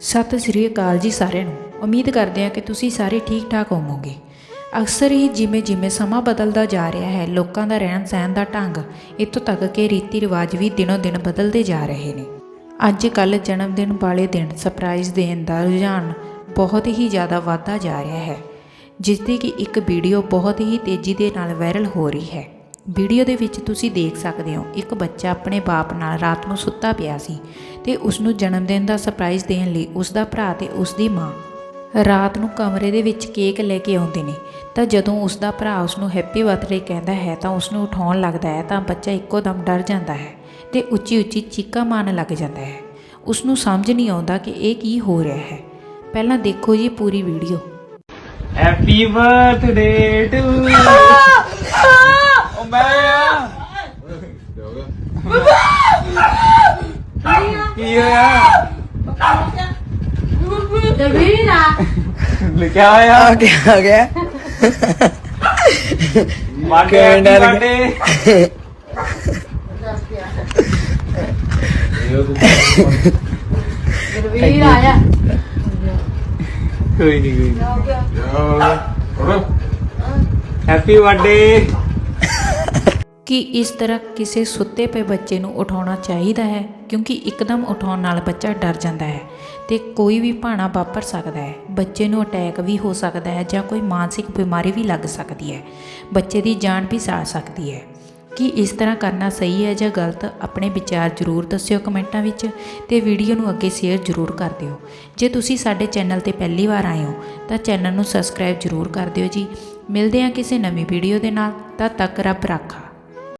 ਸਤਿ ਸ੍ਰੀ ਅਕਾਲ ਜੀ ਸਾਰਿਆਂ ਨੂੰ। ਉਮੀਦ ਕਰਦੇ ਹਾਂ ਕਿ ਤੁਸੀਂ ਸਾਰੇ ਠੀਕ ਠਾਕ ਹੋਵੋਗੇ। ਅਕਸਰ ਹੀ ਜਿਵੇਂ ਜਿਵੇਂ ਸਮਾਂ ਬਦਲਦਾ ਜਾ ਰਿਹਾ ਹੈ, ਲੋਕਾਂ ਦਾ ਰਹਿਣ ਸਹਿਣ ਦਾ ਢੰਗ ਇੱਥੋਂ ਤੱਕ ਕਿ ਰੀਤੀ ਰਿਵਾਜ ਵੀ ਦਿਨੋ ਦਿਨ ਬਦਲਦੇ ਜਾ ਰਹੇ ਨੇ। ਅੱਜ ਕੱਲ੍ਹ ਜਨਮ ਦਿਨ ਵਾਲੇ ਦਿਨ ਸਰਪ੍ਰਾਈਜ਼ ਦੇਣ ਦਾ ਰੁਝਾਨ ਬਹੁਤ ਹੀ ਜ਼ਿਆਦਾ ਵਧਦਾ ਜਾ ਰਿਹਾ ਹੈ, ਜਿਸ ਦੀ ਕਿ ਇੱਕ ਵੀਡੀਓ ਬਹੁਤ ਹੀ ਤੇਜ਼ੀ ਦੇ ਨਾਲ ਵਾਇਰਲ ਹੋ ਰਹੀ ਹੈ। ਵੀਡੀਓ ਦੇ ਵਿੱਚ ਤੁਸੀਂ ਦੇਖ ਸਕਦੇ ਹੋ, ਇੱਕ ਬੱਚਾ ਆਪਣੇ ਬਾਪ ਨਾਲ ਰਾਤ ਨੂੰ ਸੁੱਤਾ ਪਿਆ ਸੀ ਤੇ ਉਸ ਨੂੰ ਜਨਮ ਦਿਨ ਦਾ ਸਰਪ੍ਰਾਈਜ਼ ਦੇਣ ਲਈ ਉਸ ਦਾ ਭਰਾ ਤੇ ਉਸ ਦੀ ਮਾਂ ਰਾਤ ਨੂੰ ਕਮਰੇ ਦੇ ਵਿੱਚ ਕੇਕ ਲੈ ਕੇ ਆਉਂਦੇ ਨੇ। ਤਾਂ ਜਦੋਂ ਉਸ ਦਾ ਭਰਾ ਉਸ ਨੂੰ ਹੈਪੀ ਬਰਥਡੇ ਕਹਿੰਦਾ ਹੈ ਤਾਂ ਉਸ ਨੂੰ ਉਠਾਉਣ ਲੱਗਦਾ ਹੈ ਤਾਂ ਬੱਚਾ ਇੱਕੋ ਦਮ ਡਰ ਜਾਂਦਾ ਹੈ ਤੇ ਉੱਚੀ ਉੱਚੀ ਚੀਕਾਂ ਮਾਰਨ ਲੱਗ ਜਾਂਦਾ ਹੈ। ਉਸ ਨੂੰ ਸਮਝ ਨਹੀਂ ਆਉਂਦਾ ਕਿ ਇਹ ਕੀ ਹੋ ਰਿਹਾ ਹੈ। ਪਹਿਲਾਂ ਦੇਖੋ ਜੀ ਪੂਰੀ ਵੀਡੀਓ। ਹੈਪੀ ਬਰਥਡੇ ਟੂ ਓ ਮੈਂ ਆ ਕੀ ਹੋਇਆ? ਦਲਵੀਰਾ ਲਿਖਿਆ ਹੋਇਆ। ਆ ਗਿਆ ਆ ਗਿਆ। ਬਾਡੇ ਕੈਨੇਡਾ ਹੈਪੀ ਦੇ- ਬਰਥਡੇ ਦਲਵੀਰ ਆਇਆ। ਕੋਈ ਨਹੀਂ ਕੋਈ ਹੈਪੀ ਬਰਥਡੇ ਕਿ ਇਸ ਤਰ੍ਹਾਂ ਕਿਸੇ ਸੁੱਤੇ ਪਏ ਬੱਚੇ ਨੂੰ ਉਠਾਉਣਾ ਚਾਹੀਦਾ ਹੈ, ਕਿਉਂਕਿ ਇੱਕਦਮ ਉਠਾਉਣ ਨਾਲ ਬੱਚਾ ਡਰ ਜਾਂਦਾ ਹੈ ਤੇ ਕੋਈ ਵੀ ਭਾਣਾ ਵਾਪਰ ਸਕਦਾ ਹੈ। ਬੱਚੇ ਨੂੰ ਅਟੈਕ ਵੀ ਹੋ ਸਕਦਾ ਹੈ ਜਾਂ ਕੋਈ ਮਾਨਸਿਕ ਬਿਮਾਰੀ ਵੀ ਲੱਗ ਸਕਦੀ ਹੈ। ਬੱਚੇ ਦੀ ਜਾਨ ਵੀ ਜਾ ਸਕਦੀ ਹੈ। ਕਿ ਇਸ ਤਰ੍ਹਾਂ ਕਰਨਾ ਸਹੀ ਹੈ ਜਾਂ ਗਲਤ, ਆਪਣੇ ਵਿਚਾਰ ਜ਼ਰੂਰ ਦੱਸਿਓ ਕਮੈਂਟਾਂ ਵਿੱਚ ਤੇ ਵੀਡੀਓ ਨੂੰ ਅੱਗੇ ਸ਼ੇਅਰ ਜ਼ਰੂਰ ਕਰ ਦਿਓ। ਜੇ ਤੁਸੀਂ ਸਾਡੇ ਚੈਨਲ ਤੇ ਪਹਿਲੀ ਵਾਰ ਆਏ ਹੋ, ਤਾਂ ਚੈਨਲ ਨੂੰ ਸਬਸਕ੍ਰਾਈਬ ਜ਼ਰੂਰ ਕਰ ਦਿਓ ਜੀ। ਮਿਲਦੇ ਹਾਂ ਕਿਸੇ ਨਵੀਂ ਵੀਡੀਓ ਦੇ ਨਾਲ, ਤਦ ਤੱਕ ਰੱਬ ਰਾਖਾ।